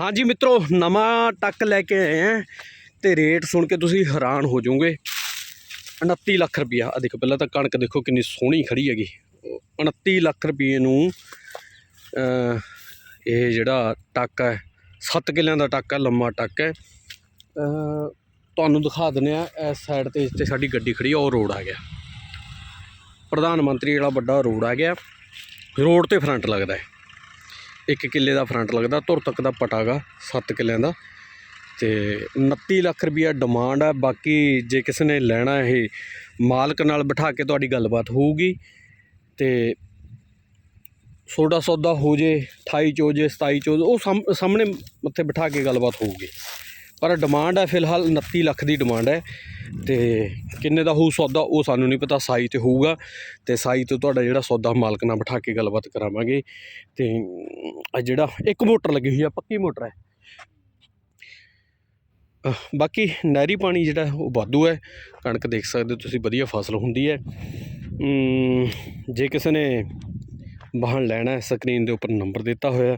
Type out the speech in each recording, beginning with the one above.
ਹਾਂਜੀ ਮਿੱਤਰੋ, ਨਵਾਂ ਟੱਕ ਲੈ ਕੇ ਆਏ ਆ ਤੇ ਰੇਟ ਸੁਣ ਕੇ ਤੁਸੀਂ ਹੈਰਾਨ ਹੋ ਜਾਓਗੇ। 29 ਲੱਖ ਰੁਪਇਆ। ਆ ਦੇਖੋ, ਪਹਿਲਾਂ ਤਾਂ ਕਣਕ ਦੇਖੋ ਕਿੰਨੀ ਸੋਹਣੀ ਖੜੀ ਹੈਗੀ। 29 ਲੱਖ ਰੁਪਏ ਨੂੰ ਇਹ ਜਿਹੜਾ ਟੱਕ ਹੈ 7 ਕਿੱਲਿਆਂ ਦਾ ਟੱਕ ਹੈ, ਲੰਮਾ ਟੱਕ ਹੈ। ਤੁਹਾਨੂੰ ਦਿਖਾ ਦਿੰਦੇ ਆ, ਇਸ ਸਾਈਡ ਤੇ ਤੇ ਸਾਡੀ ਗੱਡੀ ਖੜੀ ਆ, ਉਹ ਰੋਡ ਆ ਗਿਆ। ਪ੍ਰਧਾਨ ਮੰਤਰੀ ਵਾਲਾ ਵੱਡਾ ਰੋਡ ਆ ਗਿਆ। ਰੋਡ ਤੇ ਫਰੰਟ ਲੱਗਦਾ ਹੈ। ਇੱਕ ਕਿੱਲੇ ਦਾ ਫਰੰਟ ਲੱਗਦਾ, ਧੁਰ ਤੱਕ ਦਾ ਪਟਾਗਾ 7 ਕਿੱਲਿਆਂ ਦਾ। ਤੇ 29 ਲੱਖ ਰੁਪਈਆ ਡਿਮਾਂਡ ਹੈ ਬਾਕੀ ਜੇ ਕਿਸੇ ਨੇ ਲੈਣਾ ਇਹ ਮਾਲਕ ਨਾਲ ਬਿਠਾ ਕੇ ਤੁਹਾਡੀ ਗੱਲਬਾਤ ਹੋਊਗੀ। ਤੇ ਸੋਡਾ ਸੌਦਾ ਹੋ ਜੇ 28 ਚੋ ਜੇ 27 ਚੋ ਉਹ ਸਾਹਮ- ਸਾਹਮਣੇ ਮੱਥੇ ਬਿਠਾ ਕੇ ਗੱਲਬਾਤ ਹੋਊਗੀ। ਪਰ ਡਿਮਾਂਡ ਹੈ ਫਿਲਹਾਲ 29 ਲੱਖ ਦੀ ਡਿਮਾਂਡ ਹੈ ਤੇ ਕਿੰਨੇ ਦਾ ਹੋਊ ਸੌਦਾ ਉਹ ਸਾਨੂੰ ਨਹੀਂ ਪਤਾ, ਸਾਈ ਤੇ ਹੋਊਗਾ ਤੇ ਸਾਈ ਤੋਂ ਤੁਹਾਡਾ ਜਿਹੜਾ ਸੌਦਾ ਮਾਲਕ ਨਾਲ ਬਿਠਾ ਕੇ ਗੱਲਬਾਤ ਕਰਾਵਾਂਗੇ ਤੇ ਆ ਜਿਹੜਾ ਇੱਕ ਮੋਟਰ ਲੱਗੀ ਹੋਈ ਆ, ਪੱਕੀ ਮੋਟਰ ਹੈ। ਬਾਕੀ ਨਹਿਰੀ ਪਾਣੀ ਜਿਹੜਾ ਉਹ ਵਾਧੂ ਹੈ, ਕਣਕ ਦੇਖ ਸਕਦੇ ਹੋ ਤੁਸੀਂ, ਵਧੀਆ ਫਸਲ ਹੁੰਦੀ ਹੈ। ਜੇ ਕਿਸੇ ਨੇ ਵਾਹਨ ਲੈਣਾ ਹੈ, ਸਕਰੀਨ ਦੇ ਉੱਪਰ ਨੰਬਰ ਦਿੱਤਾ ਹੋਇਆ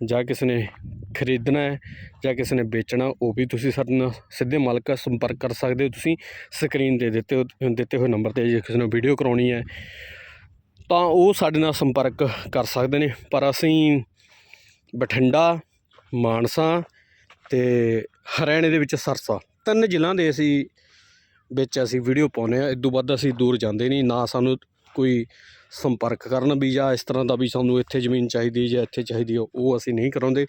ਜਾਂ ਕਿਸੇ ਨੇ ਖਰੀਦਣਾ ਹੈ ਜਾਂ ਕਿਸੇ ਨੇ ਵੇਚਣਾ, ਉਹ ਵੀ ਤੁਸੀਂ ਸਾਡੇ ਨਾਲ ਸਿੱਧੇ ਮਾਲਕ ਨਾਲ ਸੰਪਰਕ ਕਰ ਸਕਦੇ ਹੋ। ਤੁਸੀਂ ਸਕਰੀਨ ਤੇ ਦਿੱਤੇ ਦਿੱਤੇ ਹੋਏ ਨੰਬਰ ਤੇ ਜੇ ਕਿਸੇ ਨੂੰ ਵੀਡੀਓ ਕਰਾਉਣੀ ਹੈ, ਤਾਂ ਉਹ ਸਾਡੇ ਨਾਲ ਸੰਪਰਕ ਕਰ ਸਕਦੇ ਨੇ। ਪਰ ਅਸੀਂ ਬਠਿੰਡਾ, ਮਾਨਸਾ ਤੇ ਹਰਿਆਣੇ ਦੇ ਵਿੱਚ ਸਰਸਾ, ਤਿੰਨ ਜ਼ਿਲ੍ਹਿਆਂ ਦੇ ਅਸੀਂ ਵਿੱਚ ਅਸੀਂ ਵੀਡੀਓ ਪਾਉਂਦੇ ਆ ਤੋਂ ਵੱਧ ਅਸੀਂ ਦੂਰ ਜਾਂਦੇ ਨਹੀਂ, ਨਾ ਸਾਨੂੰ ਕੋਈ ਸੰਪਰਕ ਕਰਨ ਵੀ ਜਾਂ ਇਸ ਤਰ੍ਹਾਂ ਦਾ ਵੀ ਸਾਨੂੰ ਇੱਥੇ ਜ਼ਮੀਨ ਚਾਹੀਦੀ ਜਾਂ ਇੱਥੇ ਚਾਹੀਦੀ ਆ ਉਹ ਅਸੀਂ ਨਹੀਂ ਕਰਾਉਂਦੇ।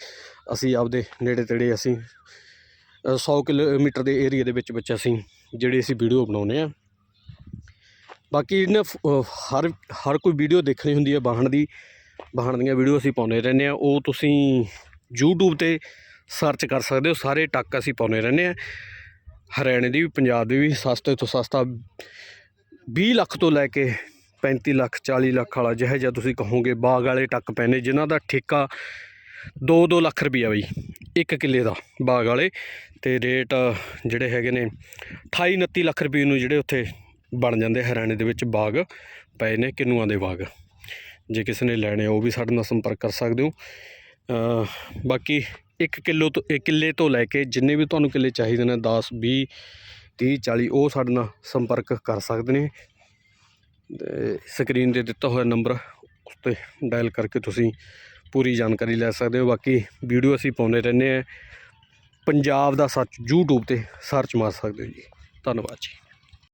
ਅਸੀਂ ਆਪਦੇ ਨੇੜੇ ਤੇੜੇ ਅਸੀਂ ਅ, 100 ਕਿਲੋਮੀਟਰ ਦੇ ਏਰੀਆ ਦੇ ਵਿੱਚ ਵਿੱਚ ਅਸੀਂ ਜਿਹੜੀ ਅਸੀਂ ਵੀਡੀਓ ਬਣਾਉਂਦੇ ਆ। ਬਾਕੀ ਇਹਨਾਂ ਹਰ ਹਰ ਕੋਈ ਵੀਡੀਓ ਦੇਖਣੀ ਹੁੰਦੀ ਹੈ ਵਾਹਣ ਦੀ। ਵਾਹਣ ਦੀਆਂ ਵੀਡੀਓ ਅਸੀਂ ਪਾਉਂਦੇ ਰਹਿੰਦੇ ਆ। ਉਹ ਤੁਸੀਂ YouTube ਤੇ ਸਰਚ ਕਰ ਸਕਦੇ ਹੋ। ਸਾਰੇ ਟੱਕ ਅਸੀਂ ਪਾਉਂਦੇ ਰਹਿੰਦੇ ਆ। ਹਰਿਆਣੇ ਦੀ ਵੀ ਪੰਜਾਬ ਦੀ ਵੀ ਸਸਤੇ ਤੋਂ ਸਸਤਾ 20 ਲੱਖ ਤੋਂ ਲੈ ਕੇ 35 ਲੱਖ 40 ਲੱਖ ਵਾਲਾ ਜਿਹੋ ਜਿਹਾ ਤੁਸੀਂ ਕਹੋਗੇ, ਬਾਗ ਵਾਲੇ ਟੱਕ ਪੈਨੇ ਜਿਨ੍ਹਾਂ ਦਾ ਠੇਕਾ 2-2 ਲੱਖ ਰੁਪਈਆ ਬਈ, ਇੱਕ ਕਿੱਲੇ ਦਾ ਬਾਗ ਵਾਲੇ। ਤੇ ਰੇਟ ਜਿਹੜੇ ਹੈਗੇ ਨੇ 28-29 ਲੱਖ ਰੁਪਏ ਨੂੰ ਜਿਹੜੇ ਉੱਥੇ ਬਣ ਜਾਂਦੇ ਹਰਿਆਣੇ ਦੇ ਵਿੱਚ ਬਾਗ, ਪਏ ਨੇ ਕਿੰਨੂਆਂ ਦੇ ਬਾਗ। ਜੇ ਕਿਸੇ ਨੇ ਲੈਣੇ ਉਹ ਵੀ ਸਾਡੇ ਨਾਲ ਸੰਪਰਕ ਕਰ ਸਕਦੇ ਹੋ। ਬਾਕੀ 1 ਕਿਲੋ ਤੋਂ 1 ਕਿੱਲੇ ਤੋਂ ਲੈ ਕੇ ਜਿੰਨੇ ਵੀ ਤੁਹਾਨੂੰ ਕਿੱਲੇ ਚਾਹੀਦੇ ਨੇ 10 20 30 40 ਉਹ ਸਾਡੇ ਨਾਲ ਸੰਪਰਕ ਕਰ ਸਕਦੇ ਨੇ। ਸਕਰੀਨ ਤੇ ਦਿੱਤਾ ਹੋਇਆ ਨੰਬਰ ਉਸ ਤੇ ਡਾਇਲ ਕਰਕੇ ਤੁਸੀਂ ਪੂਰੀ ਜਾਣਕਾਰੀ ਲੈ ਸਕਦੇ ਹੋ। ਬਾਕੀ ਵੀਡੀਓ ਅਸੀਂ ਪਾਉਂਦੇ ਰਹਿੰਦੇ ਆ ਪੰਜਾਬ ਦਾ ਸੱਚ YouTube ਤੇ ਸਰਚ ਮਾਰ ਸਕਦੇ ਹੋ ਜੀ। ਧੰਨਵਾਦ ਜੀ।